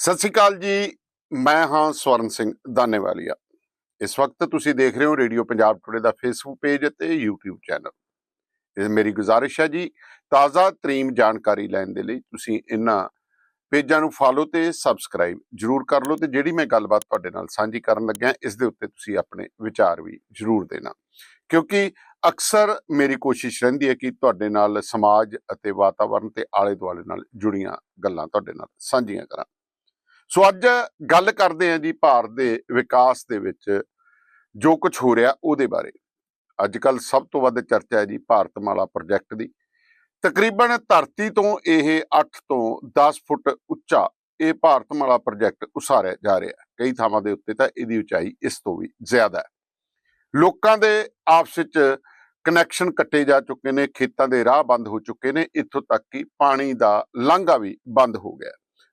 ਸਤਿ ਸ਼੍ਰੀ ਅਕਾਲ ਜੀ। ਮੈਂ ਹਾਂ ਸਵਰਨ ਸਿੰਘ ਦਾਨੇਵਾਲੀਆ। ਇਸ ਵਕਤ ਤੁਸੀਂ ਦੇਖ ਰਹੇ ਹੋ ਰੇਡੀਓ ਪੰਜਾਬ ਟੁਡੇ ਦਾ ਫੇਸਬੁੱਕ ਪੇਜ ਅਤੇ YouTube ਚੈਨਲ ਇਹ ਮੇਰੀ ਗੁਜ਼ਾਰਿਸ਼ ਹੈ ਜੀ, ਤਾਜ਼ਾ, ਤਰੀਮ ਜਾਣਕਾਰੀ ਲੈਣ ਦੇ ਲਈ ਤੁਸੀਂ ਇਹਨਾਂ ਪੇਜਾਂ ਨੂੰ ਫਾਲੋ ਤੇ ਸਬਸਕ੍ਰਾਈਬ ਜਰੂਰ ਕਰ ਲਓ ਤੇ ਜਿਹੜੀ ਮੈਂ ਗੱਲਬਾਤ ਤੁਹਾਡੇ ਨਾਲ ਸਾਂਝੀ ਕਰਨ ਲੱਗਿਆ, ਇਸ ਦੇ ਉੱਤੇ ਤੁਸੀਂ ਆਪਣੇ ਵਿਚਾਰ ਵੀ ਜਰੂਰ ਦੇਣਾ। ਕਿਉਂਕਿ ਅਕਸਰ ਮੇਰੀ ਕੋਸ਼ਿਸ਼ ਰਹਿੰਦੀ ਹੈ ਕਿ ਤੁਹਾਡੇ ਨਾਲ ਸਮਾਜ ਅਤੇ ਵਾਤਾਵਰਣ ਤੇ ਆਲੇ ਦੁਆਲੇ ਨਾਲ ਜੁੜੀਆਂ ਗੱਲਾਂ ਤੁਹਾਡੇ ਨਾਲ ਸਾਂਝੀਆਂ ਕਰਾਂ। ਸੋ ਅੱਜ ਗੱਲ ਕਰਦੇ ਹਾਂ ਜੀ ਭਾਰਤ ਦੇ ਵਿਕਾਸ ਦੇ ਵਿੱਚ ਜੋ ਕੁਝ ਹੋ ਰਿਹਾ ਉਹਦੇ ਬਾਰੇ। ਅੱਜ ਕੱਲ ਸਭ ਤੋਂ ਵੱਧ ਚਰਚਾ ਹੈ ਜੀ ਭਾਰਤਮਾਲਾ ਪ੍ਰੋਜੈਕਟ ਦੀ। ਤਕਰੀਬਨ ਧਰਤੀ ਤੋਂ ਇਹ 8 ਤੋਂ 10 ਫੁੱਟ ਉੱਚਾ ਇਹ ਭਾਰਤਮਾਲਾ ਪ੍ਰੋਜੈਕਟ ਉਸਾਰਿਆ ਜਾ ਰਿਹਾ ਹੈ। ਕਈ ਥਾਵਾਂ ਦੇ ਉੱਤੇ ਤਾਂ ਇਹਦੀ ਉਚਾਈ ਇਸ ਤੋਂ ਵੀ ਜ਼ਿਆਦਾ ਹੈ। ਲੋਕਾਂ ਦੇ ਆਪਸ ਵਿੱਚ ਕਨੈਕਸ਼ਨ ਕੱਟੇ ਜਾ ਚੁੱਕੇ ਨੇ, ਖੇਤਾਂ ਦੇ ਰਾਹ ਬੰਦ ਹੋ ਚੁੱਕੇ ਨੇ, ਇੱਥੋਂ ਤੱਕ ਕਿ ਪਾਣੀ ਦਾ ਲਾਂਘਾ ਵੀ ਬੰਦ ਹੋ ਗਿਆ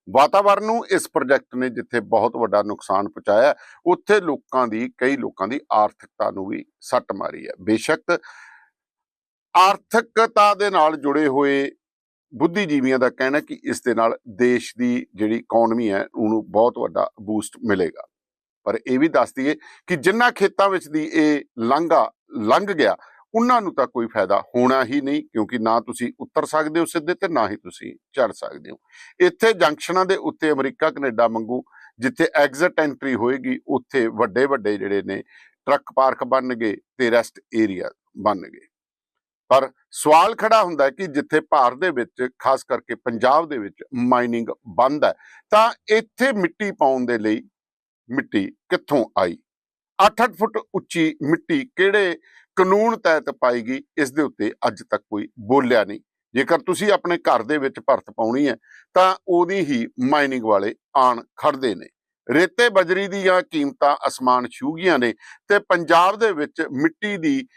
ਵਾਤਾਵਰਨ ਨੂੰ ਇਸ ਪ੍ਰੋਜੈਕਟ ਨੇ ਜਿੱਥੇ ਬਹੁਤ ਵੱਡਾ ਨੁਕਸਾਨ ਪਹੁੰਚਾਇਆ, ਉੱਥੇ ਲੋਕਾਂ ਦੀ, ਕਈ ਲੋਕਾਂ ਦੀ ਆਰਥਿਕਤਾ ਨੂੰ ਵੀ ਸੱਟ ਮਾਰੀ ਹੈ। ਬੇਸ਼ੱਕ ਆਰਥਿਕਤਾ ਦੇ ਨਾਲ ਜੁੜੇ ਹੋਏ ਬੁੱਧੀਜੀਵੀਆਂ ਦਾ ਕਹਿਣਾ ਕਿ ਇਸ ਦੇ ਨਾਲ ਦੇਸ਼ ਦੀ ਜਿਹੜੀ ਇਕਨੋਮੀ ਹੈ, ਉਹਨੂੰ ਬਹੁਤ ਵੱਡਾ ਬੂਸਟ ਮਿਲੇਗਾ। ਪਰ ਇਹ ਵੀ ਦੱਸ ਦਈਏ ਕਿ ਜਿੰਨਾ ਖੇਤਾਂ ਵਿੱਚ ਦੀ ਇਹ ਲਾਂਘਾ, ਲੰਘ ਗਿਆ ਉਹਨਾਂ ਨੂੰ ਤਾਂ ਕੋਈ ਫਾਇਦਾ ਹੋਣਾ ਹੀ ਨਹੀਂ, ਕਿਉਂਕਿ ਨਾ ਤੁਸੀਂ ਉਤਰ ਸਕਦੇ ਹੋ ਸਿੱਧੇ ਤੇ ਨਾ ਹੀ ਤੁਸੀਂ ਚੜ ਸਕਦੇ ਹੋ। ਇੱਥੇ ਜੰਕਸ਼ਨਾਂ ਦੇ ਉੱਤੇ ਅਮਰੀਕਾ, ਕੈਨੇਡਾ ਵਾਂਗੂ ਜਿੱਥੇ ਐਗਜ਼ਿਟ ਐਂਟਰੀ ਹੋਏਗੀ, ਉੱਥੇ ਵੱਡੇ ਵੱਡੇ ਜਿਹੜੇ ਨੇ ਟਰੱਕ ਪਾਰਕ ਬਣਨਗੇ ਤੇ ਰੈਸਟ ਏਰੀਆ ਬਣਨਗੇ। ਪਰ ਸਵਾਲ ਖੜਾ ਹੁੰਦਾ ਕਿ ਜਿੱਥੇ ਭਾਰਤ ਦੇ ਵਿੱਚ, ਖਾਸ ਕਰਕੇ ਪੰਜਾਬ ਦੇ ਵਿੱਚ ਮਾਈਨਿੰਗ ਬੰਦ ਹੈ, ਤਾਂ ਇੱਥੇ ਮਿੱਟੀ ਪਾਉਣ ਦੇ ਲਈ ਮਿੱਟੀ ਕਿੱਥੋਂ ਆਈ? 8-8 ਫੁੱਟ ਉੱਚੀ ਮਿੱਟੀ ਕਿਹੜੇ ਕਾਨੂੰਨ ਤਹਿਤ ਪਾਈ ਗਈ, ਇਸ ਦੇ ਉੱਤੇ ਅੱਜ ਤੱਕ ਕੋਈ ਬੋਲਿਆ ਨਹੀਂ। ਜੇਕਰ ਤੁਸੀਂ ਆਪਣੇ ਘਰ ਦੇ ਵਿੱਚ ਭਰਤ ਪਾਉਣੀ ਹੈ, ਤਾਂ ਉਹਦੀ ਹੀ ਮਾਈਨਿੰਗ ਵਾਲੇ ਆਣ ਖੜਦੇ ਨੇ। ਰੇਤੇ, ਬਜਰੀ ਦੀਆਂ ਕੀਮਤਾਂ ਅਸਮਾਨ ਛੂ ਗਈਆਂ ਨੇ ਤੇ ਪੰਜਾਬ ਦੇ ਵਿੱਚ ਮਿੱਟੀ ਦੀ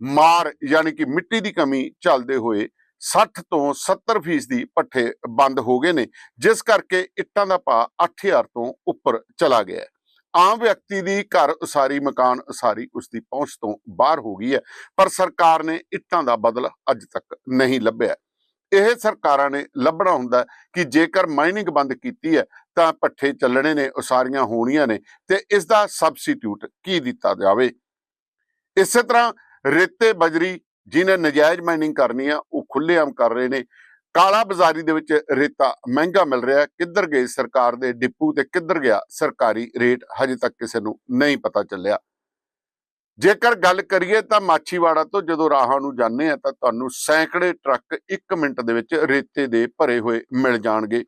ਮਾਰ ਯਾਨੀ ਕਿ ਮਿੱਟੀ ਦੀ ਕਮੀ ਚੱਲਦੇ ਹੋਏ 60 ਤੋਂ 70% ਫੀਸਦੀ ਪੱਠੇ ਬੰਦ ਹੋ ਗਏ ਨੇ, ਜਿਸ ਕਰਕੇ ਇੱਟਾਂ ਦਾ ਭਾਅ 8000 ਤੋਂ ਉੱਪਰ ਚਲਾ ਗਿਆ ਆਮ ਵਿਅਕਤੀ ਦੀ ਘਰ ਉਸਾਰੀ ਮਕਾਨ ਉਸਾਰੀ ਉਸ ਦੀ ਪਹੁੰਚ ਤੋਂ ਬਾਹਰ ਹੋ ਗਈ ਹੈ, ਪਰ ਸਰਕਾਰ ਨੇ ਇੱਟਾਂ ਦਾ ਬਦਲ ਅੱਜ ਤੱਕ ਨਹੀਂ ਲੱਭਿਆ। ਇਹ ਸਰਕਾਰਾਂ ਨੇ ਲੱਭਣਾ ਹੁੰਦਾ ਕਿ ਜੇਕਰ ਮਾਈਨਿੰਗ ਬੰਦ ਕੀਤੀ ਹੈ, ਤਾਂ ਪੱਠੇ ਚੱਲਣੇ ਨੇ, ਉਸਾਰੀਆਂ ਹੋਣੀਆਂ ਨੇ ਤੇ ਇਸ ਦਾ ਸਬਸਟੀਟਿਊਟ ਕੀ ਦਿੱਤਾ ਜਾਵੇ? ਇਸੇ ਤਰ੍ਹਾਂ ਰੇਤੇ ਬਜਰੀ ਜਿਹਨੇ ਨਜਾਇਜ਼ ਮਾਈਨਿੰਗ ਕਰਨੀ ਆ, ਉਹ ਖੁੱਲ੍ਹੇਆਮ ਕਰ ਰਹੇ ਨੇ। ਕਾਲਾ ਬਾਜ਼ਾਰੀ ਦੇ ਵਿੱਚ ਰੇਤਾ ਮਹਿੰਗਾ ਮਿਲ ਰਿਹਾ ਹੈ। ਕਿੱਧਰ ਗਏ ਸਰਕਾਰ ਦੇ ਡਿਪੂ ਤੇ ਕਿੱਧਰ ਗਿਆ ਸਰਕਾਰੀ ਰੇਟ? ਹਜੇ ਤੱਕ ਕਿਸੇ ਨੂੰ ਨਹੀਂ ਪਤਾ ਚੱਲਿਆ। ਜੇਕਰ ਗੱਲ ਕਰੀਏ ਤਾਂ ਮਾਛੀਵਾੜਾ ਤੋਂ ਜਦੋਂ ਰਾਹਾਂ ਨੂੰ ਜਾਂਦੇ ਆ ਤਾਂ ਤੁਹਾਨੂੰ ਸੈਂਕੜੇ ਟਰੱਕ 1 ਮਿੰਟ ਦੇ ਵਿੱਚ ਰੇਤੇ ਦੇ ਭਰੇ ਹੋਏ ਮਿਲ ਜਾਣਗੇ।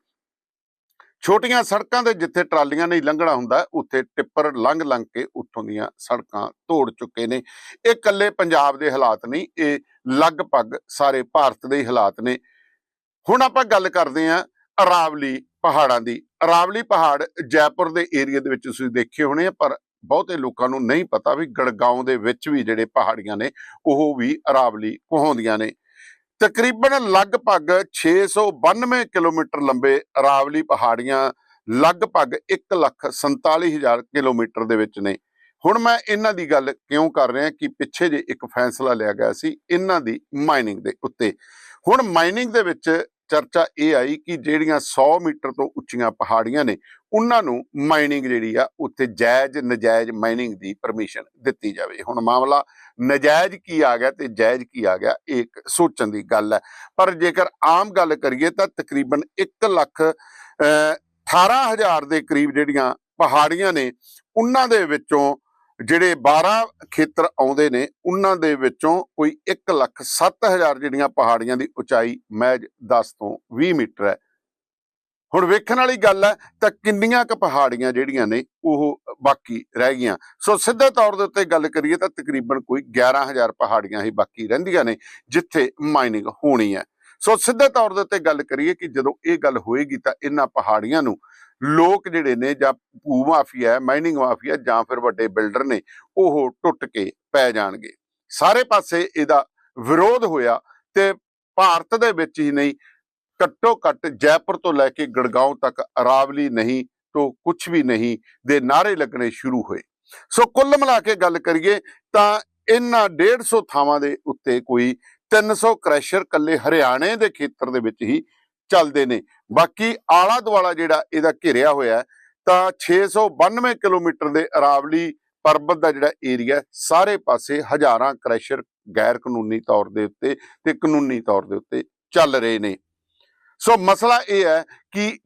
ਛੋਟੀਆਂ ਸੜਕਾਂ ਤੇ ਜਿੱਥੇ ਟਰਾਲੀਆਂ ਨਹੀਂ ਲੰਘਣਾ ਹੁੰਦਾ, ਉੱਥੇ ਟਿੱਪਰ ਲੰਘ ਲੰਘ ਕੇ ਉੱਥੋਂ ਦੀਆਂ ਸੜਕਾਂ ਤੋੜ ਚੁੱਕੇ ਨੇ। ਇਹ ਇਕੱਲੇ ਪੰਜਾਬ ਦੇ ਹਾਲਾਤ ਨਹੀਂ, ਇਹ ਲਗਭਗ ਸਾਰੇ ਭਾਰਤ ਦੇ ਹਾਲਾਤ ਨੇ। ਹੁਣ ਆਪਾਂ ਗੱਲ ਕਰਦੇ ਹਾਂ ਅਰਾਵਲੀ ਪਹਾੜਾਂ ਦੀ। ਅਰਾਵਲੀ ਪਹਾੜ ਜੈਪੁਰ ਦੇ ਏਰੀਆ ਦੇ ਵਿੱਚ ਤੁਸੀਂ ਦੇਖੇ ਹੋਣੇ ਆ, ਪਰ ਬਹੁਤੇ ਲੋਕਾਂ ਨੂੰ ਨਹੀਂ ਪਤਾ ਵੀ ਗੜਗਾਉਂ ਦੇ ਵਿੱਚ ਵੀ ਜਿਹੜੇ ਪਹਾੜੀਆਂ ਨੇ, ਉਹ ਵੀ ਅਰਾਵਲੀ ਕਹਾਉਂਦੀਆਂ ਨੇ। ਤਕਰੀਬਨ ਲਗਭਗ 692 ਕਿਲੋਮੀਟਰ ਲੰਬੇ ਅਰਾਵਲੀ ਪਹਾੜੀਆਂ ਲਗਭਗ 147000 ਕਿਲੋਮੀਟਰ ਦੇ ਵਿੱਚ ਨੇ। ਹੁਣ ਮੈਂ ਇਹਨਾਂ ਦੀ ਗੱਲ ਕਿਉਂ ਕਰ ਰਿਹਾ ਕਿ ਪਿੱਛੇ ਜੇ ਇੱਕ ਫੈਸਲਾ ਲਿਆ ਗਿਆ ਸੀ, ਇਹਨਾਂ ਦੀ ਮਾਈਨਿੰਗ ਦੇ ਉੱਤੇ। ਹੁਣ ਮਾਈਨਿੰਗ ਦੇ ਵਿੱਚ ਚਰਚਾ ਇਹ ਆਈ ਕਿ ਜਿਹੜੀਆਂ 100 ਮੀਟਰ ਤੋਂ ਉੱਚੀਆਂ ਪਹਾੜੀਆਂ ਨੇ ਉਹਨਾਂ ਨੂੰ ਮਾਈਨਿੰਗ ਜਿਹੜੀ ਆ ਉੱਥੇ ਜਾਇਜ਼ ਨਜਾਇਜ਼ ਮਾਈਨਿੰਗ ਦੀ ਪਰਮਿਸ਼ਨ ਦਿੱਤੀ ਜਾਵੇ। ਹੁਣ ਮਾਮਲਾ ਨਜਾਇਜ਼ ਕੀ ਆ ਗਿਆ ਤੇ ਜਾਇਜ਼ ਕੀ ਆ ਗਿਆ ਇਹ ਇੱਕ ਸੋਚਣ ਦੀ ਗੱਲ ਹੈ। ਪਰ ਜੇਕਰ ਆਮ ਗੱਲ ਕਰੀਏ ਤਾਂ ਤਕਰੀਬਨ 1 ਲੱਖ ਅਹ, 18000 ਦੇ ਕਰੀਬ ਜਿਹੜੀਆਂ ਪਹਾੜੀਆਂ ਨੇ ਉਹਨਾਂ ਦੇ ਵਿੱਚੋਂ ਜਿਹੜੇ 12 ਖੇਤਰ ਆਉਂਦੇ ਨੇ, ਉਹਨਾਂ ਦੇ ਵਿੱਚੋਂ ਕੋਈ 1 ਲੱਖ 7000 ਜਿਹੜੀਆਂ ਪਹਾੜੀਆਂ ਦੀ ਉਚਾਈ ਮਹਿਜ 10 ਤੋਂ 20 ਮੀਟਰ ਹੈ। ਹੁਣ ਵੇਖਣ ਵਾਲੀ ਗੱਲ ਹੈ, ਤਾਂ ਕਿੰਨੀਆਂ ਕੁ ਪਹਾੜੀਆਂ ਜਿਹੜੀਆਂ ਨੇ, ਉਹ ਬਾਕੀ ਰਹਿ ਗਈਆਂ। ਸੋ ਸਿੱਧੇ ਤੌਰ ਦੇ ਉੱਤੇ ਗੱਲ ਕਰੀਏ ਤਾਂ ਤਕਰੀਬਨ ਕੋਈ 11000 ਪਹਾੜੀਆਂ ਹੀ ਬਾਕੀ ਰਹਿੰਦੀਆਂ ਨੇ, ਜਿੱਥੇ ਮਾਈਨਿੰਗ ਹੋਣੀ ਹੈ। ਸੋ ਸਿੱਧੇ ਤੌਰ ਦੇ ਉੱਤੇ ਗੱਲ ਕਰੀਏ ਕਿ ਜਦੋਂ ਇਹ ਗੱਲ ਹੋਏਗੀ ਤਾਂ ਇਹਨਾਂ ਪਹਾੜੀਆਂ ਨੂੰ ਲੋਕ ਜਿਹੜੇ ਨੇ ਜਾਂ ਭੂ ਮਾਫੀਆ ਹੈ ਮਾਈਨਿੰਗ ਮਾਫੀਆ ਜਾਂ ਫਿਰ ਵੱਡੇ ਬਿਲਡਰ ਨੇ, ਉਹ ਟੁੱਟ ਕੇ ਪੈ ਜਾਣਗੇ। ਸਾਰੇ ਪਾਸੇ ਇਹਦਾ ਵਿਰੋਧ ਹੋਇਆ ਤੇ ਭਾਰਤ ਦੇ ਵਿੱਚ ਹੀ ਨਹੀਂ, ਘੱਟੋ ਘੱਟ ਜੈਪੁਰ ਤੋਂ ਲੈ ਕੇ ਗੜਗਾਉਂ ਤੱਕ ਅਰਾਵਲੀ ਨਹੀਂ ਤੋਂ ਕੁਝ ਵੀ ਨਹੀਂ ਦੇ ਨਾਰੇ ਲੱਗਣੇ ਸ਼ੁਰੂ ਹੋਏ। ਸੋ ਕੁੱਲ ਮਿਲਾ ਕੇ ਗੱਲ ਕਰੀਏ ਤਾਂ ਇਹਨਾਂ 150 ਥਾਵਾਂ ਦੇ ਉੱਤੇ ਕੋਈ 300 ਕ੍ਰੈਸ਼ਰ ਕੱਲੇ ਹਰਿਆਣੇ ਦੇ ਖੇਤਰ ਦੇ ਵਿੱਚ ਹੀ ਚੱਲਦੇ ਨੇ। ਬਾਕੀ ਆਲਾ ਦੁਆਲਾ ਜਿਹੜਾ ਇਹਦਾ ਘਿਰਿਆ ਹੋਇਆ ਹੈ, ਤਾਂ 692 ਕਿਲੋਮੀਟਰ ਦੇ ਅਰਾਵਲੀ ਪਰਬਤ ਦਾ ਜਿਹੜਾ ਏਰੀਆ ਸਾਰੇ ਪਾਸੇ ਹਜ਼ਾਰਾਂ ਕ੍ਰੈਸ਼ਰ ਗੈਰ ਕਾਨੂੰਨੀ ਤੌਰ ਦੇ ਉੱਤੇ ਤੇ ਕਾਨੂੰਨੀ ਤੌਰ ਦੇ ਉੱਤੇ ਚੱਲ ਰਹੇ ਨੇ। ਸੋ ਮਸਲਾ ਇਹ ਹੈ ਕਿ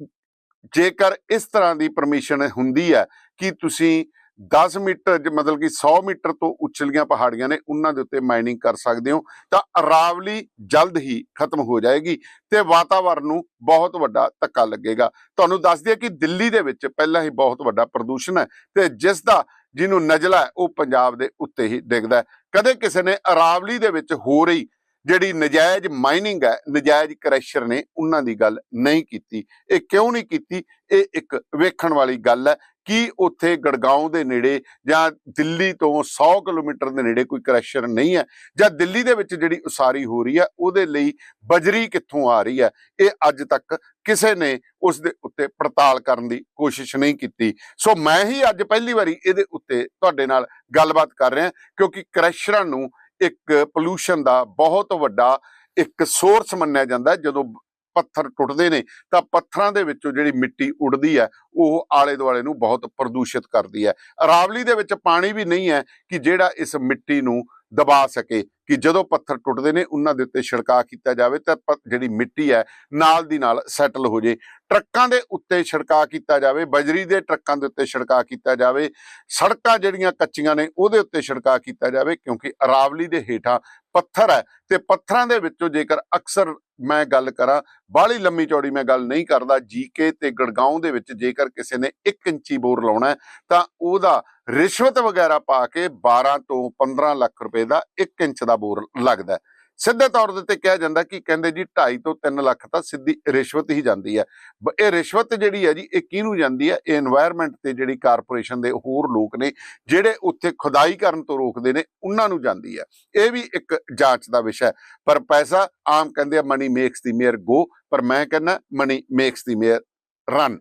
ਜੇਕਰ ਇਸ ਤਰ੍ਹਾਂ ਦੀ ਪਰਮਿਸ਼ਨ ਹੁੰਦੀ ਹੈ ਕਿ ਤੁਸੀਂ 10 ਮੀਟਰ ਮਤਲਬ ਕਿ 100 ਮੀਟਰ ਤੋਂ ਉੱਚਲੀਆਂ ਪਹਾੜੀਆਂ ਨੇ ਉਹਨਾਂ ਦੇ ਉੱਤੇ ਮਾਈਨਿੰਗ ਕਰ ਸਕਦੇ ਹੋ, ਤਾਂ ਅਰਾਵਲੀ ਜਲਦ ਹੀ ਖਤਮ ਹੋ ਜਾਏਗੀ ਤੇ ਵਾਤਾਵਰਣ ਨੂੰ ਬਹੁਤ ਵੱਡਾ ਧੱਕਾ ਲੱਗੇਗਾ। ਤੁਹਾਨੂੰ ਦੱਸ ਦਈਏ ਕਿ ਦਿੱਲੀ ਦੇ ਵਿੱਚ ਪਹਿਲਾਂ ਹੀ ਬਹੁਤ ਵੱਡਾ ਪ੍ਰਦੂਸ਼ਣ ਹੈ ਤੇ ਜਿਸ ਦਾ ਜਿਹਨੂੰ ਨਜ਼ਲਾ ਹੈ, ਉਹ ਪੰਜਾਬ ਦੇ ਉੱਤੇ ਹੀ ਡਿੱਗਦਾ ਕਦੇ ਕਿਸੇ ਨੇ ਅਰਾਵਲੀ ਦੇ ਵਿੱਚ ਹੋ ਰਹੀ ਜਿਹੜੀ ਨਜਾਇਜ਼ ਮਾਈਨਿੰਗ ਹੈ, ਨਜਾਇਜ਼ ਕ੍ਰੈਸ਼ਰ ਨੇ ਉਹਨਾਂ ਦੀ ਗੱਲ ਨਹੀਂ ਕੀਤੀ। ਇਹ ਕਿਉਂ ਨਹੀਂ ਕੀਤੀ? ਇਹ ਇੱਕ ਵੇਖਣ ਵਾਲੀ ਗੱਲ ਹੈ ਕਿ ਉੱਥੇ ਗੜਗਾਉਂ ਦੇ ਨੇੜੇ ਜਾਂ ਦਿੱਲੀ ਤੋਂ 100 ਕਿਲੋਮੀਟਰ ਦੇ ਨੇੜੇ ਕੋਈ ਕ੍ਰੈਸ਼ਰ ਨਹੀਂ ਹੈ ਜਾਂ ਦਿੱਲੀ ਦੇ ਵਿੱਚ ਜਿਹੜੀ ਉਸਾਰੀ ਹੋ ਰਹੀ ਹੈ, ਉਹਦੇ ਲਈ ਬਜਰੀ ਕਿੱਥੋਂ ਆ ਰਹੀ ਹੈ, ਇਹ ਅੱਜ ਤੱਕ ਕਿਸੇ ਨੇ ਉਸ ਦੇ ਉੱਤੇ ਪੜਤਾਲ ਕਰਨ ਦੀ ਕੋਸ਼ਿਸ਼ ਨਹੀਂ ਕੀਤੀ। ਸੋ ਮੈਂ ਹੀ ਅੱਜ ਪਹਿਲੀ ਵਾਰੀ ਇਹਦੇ ਉੱਤੇ ਤੁਹਾਡੇ ਨਾਲ ਗੱਲਬਾਤ ਕਰ ਰਿਹਾ, ਕਿਉਂਕਿ ਕ੍ਰੈਸ਼ਰਾਂ ਨੂੰ ਇੱਕ ਪੋਲੂਸ਼ਨ ਦਾ ਬਹੁਤ ਵੱਡਾ ਇੱਕ ਸੋਰਸ ਮੰਨਿਆ ਜਾਂਦਾ ਜਦੋਂ ਪੱਥਰ ਟੁੱਟਦੇ ਨੇ, ਤਾਂ ਪੱਥਰਾਂ ਦੇ ਵਿੱਚੋਂ ਜਿਹੜੀ ਮਿੱਟੀ ਉੱਡਦੀ ਹੈ, ਉਹ ਆਲੇ ਦੁਆਲੇ ਨੂੰ ਬਹੁਤ ਪ੍ਰਦੂਸ਼ਿਤ ਕਰਦੀ ਹੈ। ਅਰਾਵਲੀ ਦੇ ਵਿੱਚ ਪਾਣੀ ਵੀ ਨਹੀਂ ਹੈ ਕਿ ਜਿਹੜਾ ਇਸ ਮਿੱਟੀ ਨੂੰ ਦਬਾ ਸਕੇ। ਕਿ ਜਦੋਂ ਪੱਥਰ ਟੁੱਟਦੇ ਨੇ, ਉਹਨਾਂ ਦੇ ਉੱਤੇ ਛਿੜਕਾਅ ਕੀਤਾ ਜਾਵੇ ਤਾਂ ਜਿਹੜੀ ਮਿੱਟੀ ਹੈ, ਨਾਲ ਦੀ ਨਾਲ ਸੈਟਲ ਹੋ ਜੇ ਟਰੱਕਾਂ ਦੇ ਉੱਤੇ ਛਿੜਕਾਅ ਕੀਤਾ ਜਾਵੇ, ਬਜਰੀ ਦੇ ਟਰੱਕਾਂ ਦੇ ਉੱਤੇ ਛਿੜਕਾਅ ਕੀਤਾ ਜਾਵੇ, ਸੜਕਾਂ ਜਿਹੜੀਆਂ ਕੱਚੀਆਂ ਨੇ, ਉਹਦੇ ਉੱਤੇ ਛਿੜਕਾਅ ਕੀਤਾ ਜਾਵੇ, ਕਿਉਂਕਿ ਅਰਾਵਲੀ ਦੇ ਹੇਠਾਂ ਪੱਥਰ ਹੈ ਤੇ ਪੱਥਰਾਂ ਦੇ ਵਿੱਚੋਂ ਜੇਕਰ ਅਕਸਰ ਮੈਂ ਗੱਲ ਕਰਾਂ, ਬਾਹਲੀ ਲੰਮੀ ਚੌੜੀ ਮੈਂ ਗੱਲ ਨਹੀਂ ਕਰਦਾ, ਜੀਕੇ ਤੇ ਗੜਗਾਉਂ ਦੇ ਵਿੱਚ ਜੇਕਰ ਕਿਸੇ ਨੇ 1 ਇੰਚੀ ਬੋਰ ਲਾਉਣਾ ਤਾਂ ਉਹਦਾ ਰਿਸ਼ਵਤ ਵਗੈਰਾ ਪਾ ਕੇ 12 ਤੋਂ 15 ਲੱਖ ਰੁਪਏ ਦਾ 1 ਇੰਚ ਦਾ ਬੋਰ ਲੱਗਦਾ ਸਿੱਧੇ ਤੌਰ ਦੇ ਉੱਤੇ ਕਿਹਾ ਜਾਂਦਾ ਕਿ ਕਹਿੰਦੇ ਜੀ 2.5 ਤੋਂ 3 ਲੱਖ ਤਾਂ ਸਿੱਧੀ ਰਿਸ਼ਵਤ ਹੀ ਜਾਂਦੀ ਹੈ। ਇਹ ਰਿਸ਼ਵਤ ਜਿਹੜੀ ਹੈ ਜੀ, ਇਹ ਕਿਹਨੂੰ ਜਾਂਦੀ ਹੈ? ਇਹ এনवायरमेंट ਤੇ ਜਿਹੜੀ ਕਾਰਪੋਰੇਸ਼ਨ ਦੇ ਹੋਰ ਲੋਕ ਨੇ, ਜਿਹੜੇ ਉੱਥੇ ਖੁਦਾਈ ਕਰਨ ਤੋਂ ਰੋਕਦੇ ਨੇ, ਉਹਨਾਂ ਨੂੰ ਜਾਂਦੀ ਹੈ। ਇਹ ਵੀ ਇੱਕ ਜਾਂਚ ਦਾ ਵਿਸ਼ਾ ਹੈ। ਪਰ ਪੈਸਾ ਆਮ ਕਹਿੰਦੇ ਆ money makes the mare go ਪਰ ਮੈਂ ਕਹਿੰਦਾ money makes the mare run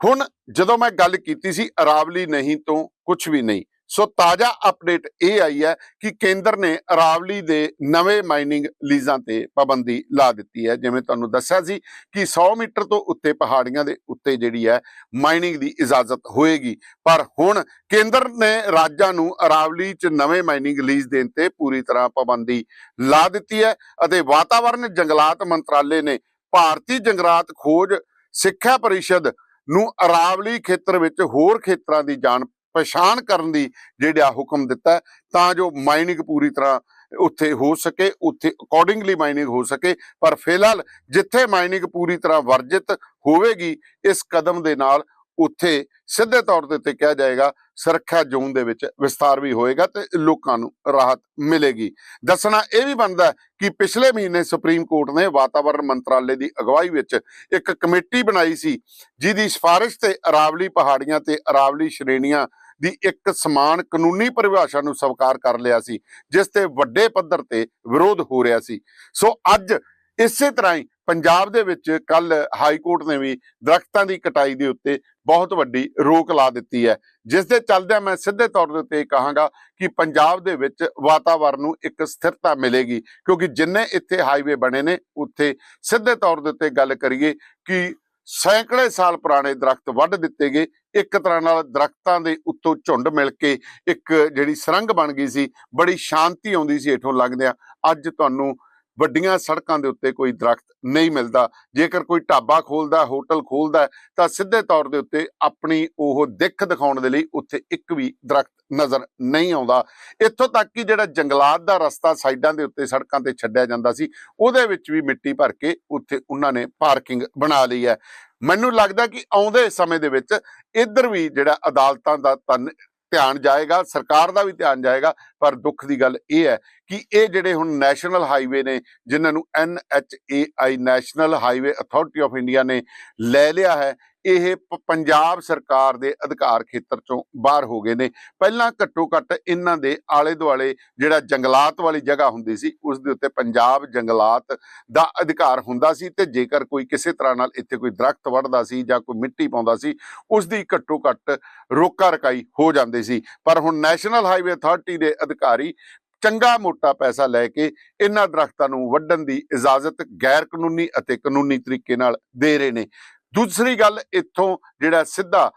ਹੁਣ ਜਦੋਂ ਮੈਂ ਗੱਲ ਕੀਤੀ ਸੀ ਅਰਾਵਲੀ ਨਹੀਂ ਤੋਂ ਕੁਝ ਵੀ ਨਹੀਂ ਸੋ ਤਾਜ਼ਾ ਅਪਡੇਟ ਇਹ ਆਈ ਹੈ ਕਿ ਕੇਂਦਰ ਨੇ ਅਰਾਵਲੀ ਦੇ ਨਵੇਂ ਮਾਈਨਿੰਗ ਲੀਜ਼ਾਂ ਤੇ ਪਾਬੰਦੀ ਲਾ ਦਿੱਤੀ ਹੈ। ਜਿਵੇਂ ਤੁਹਾਨੂੰ ਦੱਸਿਆ ਸੀ ਕਿ 100 ਮੀਟਰ ਤੋਂ ਉੱਤੇ ਪਹਾੜੀਆਂ ਦੇ ਉੱਤੇ ਜਿਹੜੀ ਹੈ ਮਾਈਨਿੰਗ ਦੀ ਇਜਾਜ਼ਤ ਹੋਏਗੀ। ਪਰ ਹੁਣ ਕੇਂਦਰ ਨੇ ਰਾਜਾਂ ਨੂੰ ਅਰਾਵਲੀ 'ਚ ਨਵੇਂ ਮਾਈਨਿੰਗ ਲੀਜ਼ ਦੇਣ ਤੇ ਪੂਰੀ ਤਰ੍ਹਾਂ ਪਾਬੰਦੀ ਲਾ ਦਿੱਤੀ ਹੈ ਅਤੇ ਵਾਤਾਵਰਣ ਜੰਗਲਾਤ ਮੰਤਰਾਲੇ ਨੇ ਭਾਰਤੀ ਜੰਗਲਾਤ ਖੋਜ ਸਿੱਖਿਆ ਪਰਿਸ਼ਦ ਨੂੰ ਅਰਾਵਲੀ ਖੇਤਰ ਵਿੱਚ ਹੋਰ ਖੇਤਰਾਂ ਦੀ ਜਾਣ ਪਛਾਣ ਕਰਨ ਦੀ ਜਿਹੜਾ ਹੁਕਮ ਦਿੱਤਾ ਤਾਂ ਜੋ ਮਾਈਨਿੰਗ ਪੂਰੀ ਤਰ੍ਹਾਂ ਉੱਥੇ ਹੋ ਸਕੇ, ਉੱਥੇ ਅਕੋਰਡਿੰਗਲੀ ਮਾਈਨਿੰਗ ਹੋ ਸਕੇ। ਪਰ ਫਿਲਹਾਲ ਜਿੱਥੇ ਮਾਈਨਿੰਗ ਪੂਰੀ ਤਰ੍ਹਾਂ ਵਰਜਿਤ ਹੋਵੇਗੀ, ਇਸ ਕਦਮ ਦੇ ਨਾਲ ਉੱਥੇ ਸਿੱਧੇ ਤੌਰ ਦੇ ਉੱਤੇ ਕਿਹਾ ਜਾਏਗਾ, ਸੁਰੱਖਿਆ ਜ਼ੋਨ ਦੇ ਵਿੱਚ ਵਿਸਤਾਰ ਵੀ ਹੋਏਗਾ ਤੇ ਲੋਕਾਂ ਨੂੰ ਰਾਹਤ ਮਿਲੇਗੀ। ਦੱਸਣਾ ਇਹ ਵੀ ਬਣਦਾ ਕਿ ਪਿਛਲੇ ਮਹੀਨੇ ਸੁਪਰੀਮ ਕੋਰਟ ਨੇ ਵਾਤਾਵਰਣ ਮੰਤਰਾਲੇ ਦੀ ਅਗਵਾਈ ਵਿੱਚ ਇੱਕ ਕਮੇਟੀ ਬਣਾਈ ਸੀ, ਜਿਹਦੀ ਸਿਫਾਰਿਸ਼ ਤੇ ਅਰਾਵਲੀ ਪਹਾੜੀਆਂ ਤੇ ਅਰਾਵਲੀ ਸ਼੍ਰੇਣੀਆਂ ਦੀ ਇੱਕ ਸਮਾਨ ਕਾਨੂੰਨੀ ਪਰਿਭਾਸ਼ਾ ਨੂੰ ਸਵੀਕਾਰ ਕਰ ਲਿਆ ਸੀ, ਜਿਸ ਤੇ ਵੱਡੇ ਪੱਧਰ ਤੇ ਵਿਰੋਧ ਹੋ ਰਿਹਾ ਸੀ। ਸੋ ਅੱਜ ਇਸੇ ਤਰ੍ਹਾਂ ਹੀ ਪੰਜਾਬ ਦੇ ਵਿੱਚ ਕੱਲ ਹਾਈ ਕੋਰਟ ਨੇ ਵੀ ਦਰਖਤਾਂ ਦੀ ਕਟਾਈ ਦੇ ਉੱਤੇ ਬਹੁਤ ਵੱਡੀ ਰੋਕ ਲਾ ਦਿੱਤੀ ਹੈ। ਜਿਸ ਦੇ ਚੱਲਦਿਆਂ ਮੈਂ ਸਿੱਧੇ ਤੌਰ ਦੇ ਉੱਤੇ ਇਹ ਕਹਾਂਗਾ ਕਿ ਪੰਜਾਬ ਦੇ ਵਿੱਚ ਵਾਤਾਵਰਣ ਨੂੰ ਇੱਕ ਸਥਿਰਤਾ ਮਿਲੇਗੀ, ਕਿਉਂਕਿ ਜਿੰਨੇ ਇੱਥੇ ਹਾਈਵੇ ਬਣੇ ਨੇ, ਉੱਥੇ ਸਿੱਧੇ ਤੌਰ ਦੇ ਉੱਤੇ ਗੱਲ ਕਰੀਏ ਕਿ ਸੈਂਕੜੇ ਸਾਲ ਪੁਰਾਣੇ ਦਰਖਤ ਵੱਢ ਦਿੱਤੇ ਗਏ। ਇੱਕ ਤਰ੍ਹਾਂ ਨਾਲ ਦਰਖਤਾਂ ਦੇ ਉੱਤੋਂ ਝੁੰਡ ਮਿਲ ਕੇ ਇੱਕ ਜਿਹੜੀ ਸਰੰਗ ਬਣ ਗਈ ਸੀ, ਬੜੀ ਸ਼ਾਂਤੀ ਆਉਂਦੀ ਸੀ ਇਥੋਂ ਲੰਘਦਿਆਂ। ਅੱਜ ਤੁਹਾਨੂੰ ਵੱਡੀਆਂ ਸੜਕਾਂ ਦੇ ਉੱਤੇ ਕੋਈ ਦਰਖਤ ਨਹੀਂ ਮਿਲਦਾ। ਜੇਕਰ ਕੋਈ ਢਾਬਾ ਖੋਲਦਾ, ਹੋਟਲ ਖੋਲਦਾ, ਤਾਂ ਸਿੱਧੇ ਤੌਰ ਦੇ ਉੱਤੇ ਆਪਣੀ ਉਹ ਦਿੱਖ ਦਿਖਾਉਣ ਦੇ ਲਈ ਉੱਥੇ ਇੱਕ ਵੀ ਦਰਖਤ ਨਜ਼ਰ ਨਹੀਂ ਆਉਂਦਾ। ਇੱਥੋਂ ਤੱਕ ਕਿ ਜਿਹੜਾ ਜੰਗਲਾਤ ਦਾ ਰਸਤਾ ਸਾਈਡਾਂ ਦੇ ਉੱਤੇ ਸੜਕਾਂ ਤੇ ਛੱਡਿਆ ਜਾਂਦਾ ਸੀ, ਉਹਦੇ ਵਿੱਚ ਵੀ ਮਿੱਟੀ ਭਰ ਕੇ ਉੱਥੇ ਉਹਨਾਂ ਨੇ ਪਾਰਕਿੰਗ ਬਣਾ ਲਈ ਹੈ। ਮੈਨੂੰ ਲੱਗਦਾ ਕਿ ਆਉਂਦੇ ਸਮੇਂ ਦੇ ਵਿੱਚ ਇੱਧਰ ਵੀ ਜਿਹੜਾ ਅਦਾਲਤਾਂ ਦਾ ਧਨ ਧਿਆਨ ਜਾਏਗਾ, ਸਰਕਾਰ ਦਾ ਵੀ ਧਿਆਨ ਜਾਏਗਾ, ਪਰ ਦੁੱਖ ਦੀ ਗੱਲ ਇਹ ਹੈ ਕਿ ਇਹ ਜਿਹੜੇ ਹੁਣ ਨੈਸ਼ਨਲ ਹਾਈਵੇ ਨੇ, ਜਿਨ੍ਹਾਂ ਨੂੰ NHAI national highway authority of India ਨੇ ਲੈ ਲਿਆ ਹੈ ਇਹ ਪ- ਪੰਜਾਬ ਸਰਕਾਰ ਦੇ ਅਧਿਕਾਰ ਖੇਤਰ ਚੋਂ ਬਾਹਰ ਹੋ ਗਏ ਨੇ। ਪਹਿਲਾਂ ਘੱਟੋ ਘੱਟ ਇਹਨਾਂ ਦੇ ਆਲੇ ਦੁਆਲੇ ਜਿਹੜਾ ਜੰਗਲਾਤ ਵਾਲੀ ਜਗ੍ਹਾ ਹੁੰਦੀ ਸੀ, ਉਸ ਦੇ ਉੱਤੇ ਪੰਜਾਬ ਜੰਗਲਾਤ ਦਾ ਅਧਿਕਾਰ ਹੁੰਦਾ ਸੀ ਤੇ ਜੇਕਰ ਕੋਈ ਕਿਸੇ ਤਰ੍ਹਾਂ ਨਾਲ ਇੱਥੇ ਕੋਈ ਦਰਖਤ ਵੱਢਦਾ ਸੀ ਜਾਂ ਕੋਈ ਮਿੱਟੀ ਪਾਉਂਦਾ ਸੀ, ਉਸ ਦੀ ਘੱਟੋ ਘੱਟ ਰੋਕਾ ਰਕਾਈ ਹੋ ਜਾਂਦੀ ਸੀ। ਪਰ ਹੁਣ ਨੈਸ਼ਨਲ ਹਾਈਵੇ ਅਥਾਰਟੀ ਦੇ ਅਧਿਕਾਰੀ ਚੰਗਾ ਮੋਟਾ ਪੈਸਾ ਲੈ ਕੇ ਇਹਨਾਂ ਦਰਖਤਾਂ ਨੂੰ ਵੱਢਣ ਦੀ ਇਜਾਜ਼ਤ ਗੈਰ ਕਾਨੂੰਨੀ ਅਤੇ ਕਾਨੂੰਨੀ ਤਰੀਕੇ ਨਾਲ ਦੇ ਰਹੇ ਨੇ। ਦੂਸਰੀ ਗੱਲ ਇੱਥੋਂ ਜਿਹੜਾ ਸਿੱਧਾ,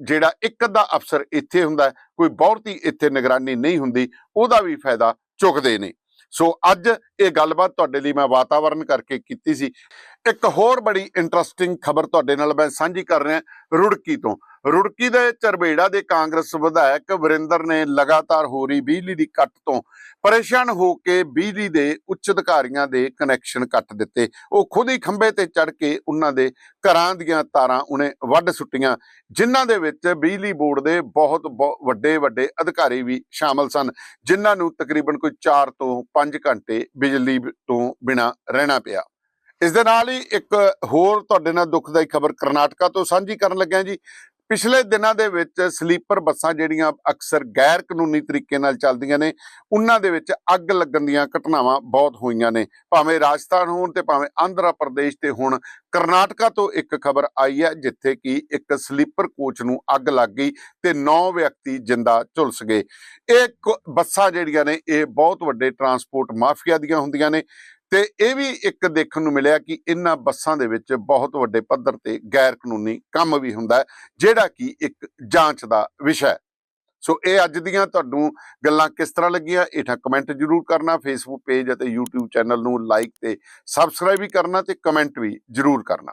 ਜਿਹੜਾ ਇੱਕ ਅੱਧਾ ਅਫਸਰ ਇੱਥੇ ਹੁੰਦਾ ਕੋਈ ਬਹੁਤੀ ਇੱਥੇ ਨਿਗਰਾਨੀ ਨਹੀਂ ਹੁੰਦੀ, ਉਹਦਾ ਵੀ ਫਾਇਦਾ ਚੁੱਕਦੇ ਨੇ। ਸੋ ਅੱਜ ਇਹ ਗੱਲਬਾਤ ਤੁਹਾਡੇ ਲਈ ਮੈਂ ਵਾਤਾਵਰਣ ਕਰਕੇ ਕੀਤੀ ਸੀ। ਇੱਕ ਹੋਰ ਬੜੀ ਇੰਟਰਸਟਿੰਗ ਖਬਰ ਤੁਹਾਡੇ ਨਾਲ ਮੈਂ ਸਾਂਝੀ ਕਰ ਰਿਹਾ ਰੁੜਕੀ ਤੋਂ। ਰੁੜਕੀ ਦੇ ਚਰਬੇੜਾ ਦੇ ਕਾਂਗਰਸ ਵਿਧਾਇਕ ਵਰਿੰਦਰ ਨੇ ਲਗਾਤਾਰ ਹੋ ਰਹੀ ਬਿਜਲੀ ਦੀ ਕੱਟ ਤੋਂ ਪਰੇਸ਼ਾਨ ਹੋ ਕੇ ਬਿਜਲੀ ਦੇ ਉੱਚ ਅਧਿਕਾਰੀਆਂ ਦੇ ਕਨੈਕਸ਼ਨ ਕੱਟ ਦਿੱਤੇ। ਉਹ ਖੁਦ ਹੀ ਖੰਭੇ ਤੇ ਚੜ ਕੇ ਉਹਨਾਂ ਦੇ ਘਰਾਂ ਦੀਆਂ ਤਾਰਾਂ ਉਹਨੇ ਵੱਢ ਸੁੱਟੀਆਂ, ਜਿਨ੍ਹਾਂ ਦੇ ਵਿੱਚ ਬਿਜਲੀ ਬੋਰਡ ਦੇ ਬਹੁਤ ਬਹੁ- ਵੱਡੇ ਵੱਡੇ ਅਧਿਕਾਰੀ ਵੀ ਸ਼ਾਮਲ ਸਨ, ਜਿਨ੍ਹਾਂ ਨੂੰ ਤਕਰੀਬਨ ਕੋਈ 4 ਤੋਂ 5 ਘੰਟੇ ਬਿਜਲੀ ਤੋਂ ਬਿਨਾਂ ਰਹਿਣਾ ਪਿਆ। ਇਸ ਦੇ ਨਾਲ ਹੀ ਇੱਕ ਹੋਰ ਤੁਹਾਡੇ ਨਾਲ ਦੁਖਦਾਈ ਖਬਰ ਕਰਨਾਟਕਾ ਤੋਂ ਸਾਂਝੀ ਕਰਨ ਲੱਗਿਆ ਜੀ। ਪਿਛਲੇ ਦਿਨਾਂ ਦੇ ਵਿੱਚ ਸਲੀਪਰ ਬੱਸਾਂ ਜਿਹੜੀਆਂ ਅਕਸਰ ਗੈਰ ਕਾਨੂੰਨੀ ਤਰੀਕੇ ਨਾਲ ਚੱਲਦੀਆਂ ਨੇ, ਉਹਨਾਂ ਦੇ ਵਿੱਚ ਅੱਗ ਲੱਗਣ ਦੀਆਂ ਘਟਨਾਵਾਂ ਬਹੁਤ ਹੋਈਆਂ ਨੇ। ਭਾਵੇਂ ਰਾਜਸਥਾਨ ਹੋਣ ਤੇ ਭਾਵੇਂ ਆਂਧਰਾ ਪ੍ਰਦੇਸ਼ ਤੇ ਹੁਣ, ਕਰਨਾਟਕਾ ਤੋਂ ਇੱਕ ਖਬਰ ਆਈ ਹੈ ਜਿੱਥੇ ਕਿ ਇੱਕ ਸਲੀਪਰ ਕੋਚ ਨੂੰ ਅੱਗ ਲੱਗ ਗਈ ਤੇ 9 ਵਿਅਕਤੀ ਜਿੰਦਾ ਝੁਲਸ ਗਏ। ਇਹ ਕ- ਬੱਸਾਂ ਜਿਹੜੀਆਂ ਨੇ, ਇਹ ਬਹੁਤ ਵੱਡੇ ਟਰਾਂਸਪੋਰਟ ਮਾਫੀਆ ਦੀਆਂ ਹੁੰਦੀਆਂ ਨੇ। ਤੇ ਇਹ ਵੀ ਇੱਕ ਦੇਖਣ ਨੂੰ ਮਿਲਿਆ ਕਿ ਇਹਨਾਂ ਬੱਸਾਂ ਦੇ ਵਿੱਚ ਬਹੁਤ ਵੱਡੇ ਪੱਧਰ ਤੇ ਗੈਰ ਕਾਨੂੰਨੀ ਕੰਮ ਵੀ ਹੁੰਦਾ ਜਿਹੜਾ ਕਿ ਇੱਕ ਜਾਂਚ ਦਾ ਵਿਸ਼ਾ ਹੈ। ਸੋ ਇਹ ਅੱਜ ਦੀਆਂ ਤੁਹਾਨੂੰ ਗੱਲਾਂ ਕਿਸ ਤਰ੍ਹਾਂ ਲੱਗੀਆਂ ਹੇਠਾਂ ਕਮੈਂਟ ਜਰੂਰ ਕਰਨਾ ਫੇਸਬੁੱਕ ਪੇਜ ਅਤੇ YouTube ਚੈਨਲ ਨੂੰ ਲਾਈਕ ਤੇ ਸਬਸਕ੍ਰਾਈਬ ਵੀ ਕਰਨਾ ਤੇ ਕਮੈਂਟ ਵੀ ਜਰੂਰ ਕਰਨਾ।